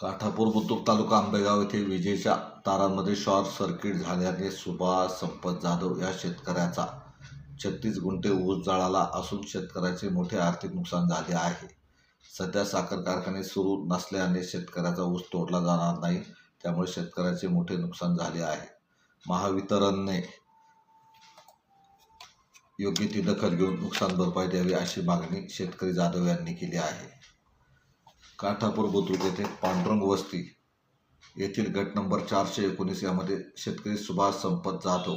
काठापूर बुद्रुक तालुका आंबेगाव येथे विजेच्या तारांमध्ये short circuit झाल्याने सुभाष संपत जाधव या शेतकऱ्याचा छत्तीस गुंठे ऊस जळाला असून शेतकऱ्याचे मोठे आर्थिक नुकसान झाले आहे. सध्या साखर कारखाने सुरू नसल्याने शेतकऱ्याचा ऊस तोडला जाणार नाही त्यामुळे शेतकऱ्याचे मोठे नुकसान झाले आहे. महावितरणने योग्य ती दखल घेऊन नुकसान भरपाई द्यावी अशी मागणी शेतकरी जाधव यांनी केली आहे. काठापूर बुद्रुक येथे पांडुरंग वस्ती येथील गट नंबर चारशे एकोणीस यामध्ये शेतकरी सुभाष संपत जाधव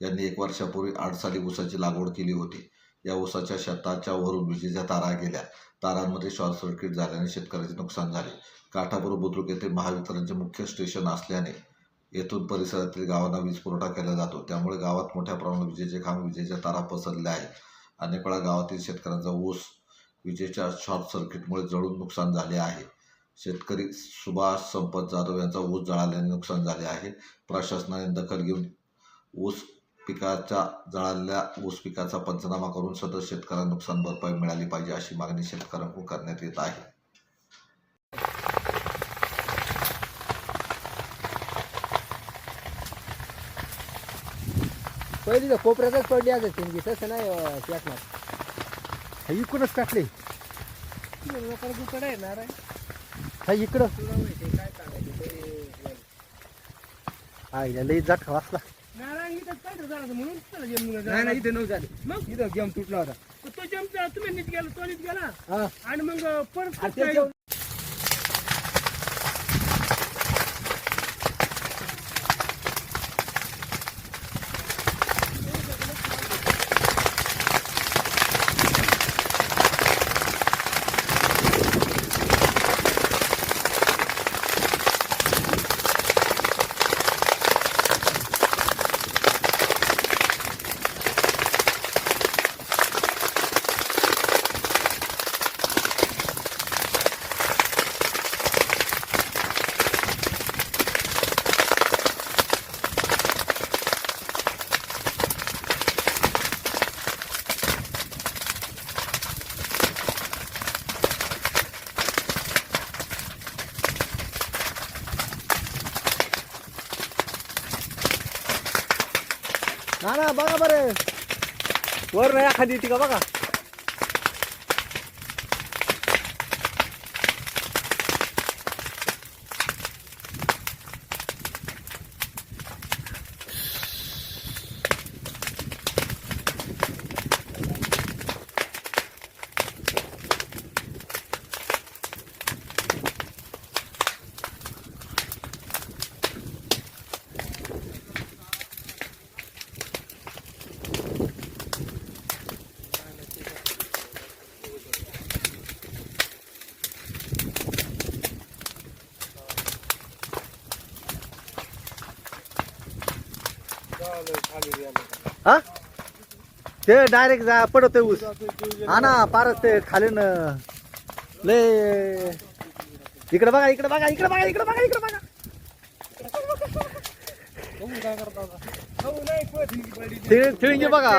यांनी एक वर्षापूर्वी आठ साली ऊसाची लागवड केली होती. या ऊसाच्या शेताच्या वरून विजेच्या तारा गेल्या. तारांमध्ये शॉर्ट सर्किट झाल्याने शेतकऱ्याचे नुकसान झाले. काठापूर बुद्रुक येथे महावितरणचे मुख्य स्टेशन असल्याने येथून परिसरातील गावांना वीज पुरवठा केला जातो. त्यामुळे गावात मोठ्या प्रमाणात विजेचे खांब विजेच्या तारा पसरल्या आहेत. अनेक वेळा गावातील शेतकऱ्यांचा ऊस विजेच्या शॉर्ट सर्किटमुळे जळून नुकसान झाले आहे. शेतकरी सुभाष संपत जाधव यांचा ऊस जळाल्याने नुकसान झाले आहे. प्रशासनाने दखल घेऊन ऊस पिकाच्या जळालेल्या ऊस पिकाचा पंचनामा करून सदर शेतकऱ्यांना नुकसान भरपाई मिळाली पाहिजे अशी मागणी शेतकऱ्यांकडून करण्यात येत आहे. पहिली तर कोपऱ्यातच पडली आज त्यांची तसं नाही अं, पेटणार हा इकडं. काय सांगायचं हा इला लई जाट वाचला. नारायण इथं काय झालं म्हणून त्याला जन्म नाही नाही इथे नऊ झाले. मग? इथं गेम तुटला होता. तो जमचा तुम्ही नीट गेला तो नीट गेला. हा. आणि मग परत ना ना बघा बरं. वर नाही एखादी येते का बघा? हा? ते डायरेक्ट जा पडतोय ऊस. हा ना पारच ते खाली न. ले. इकडे बघा इकडे बघा इकडे बघा इकडे बघा इकडे बघा. थिळंगी बघा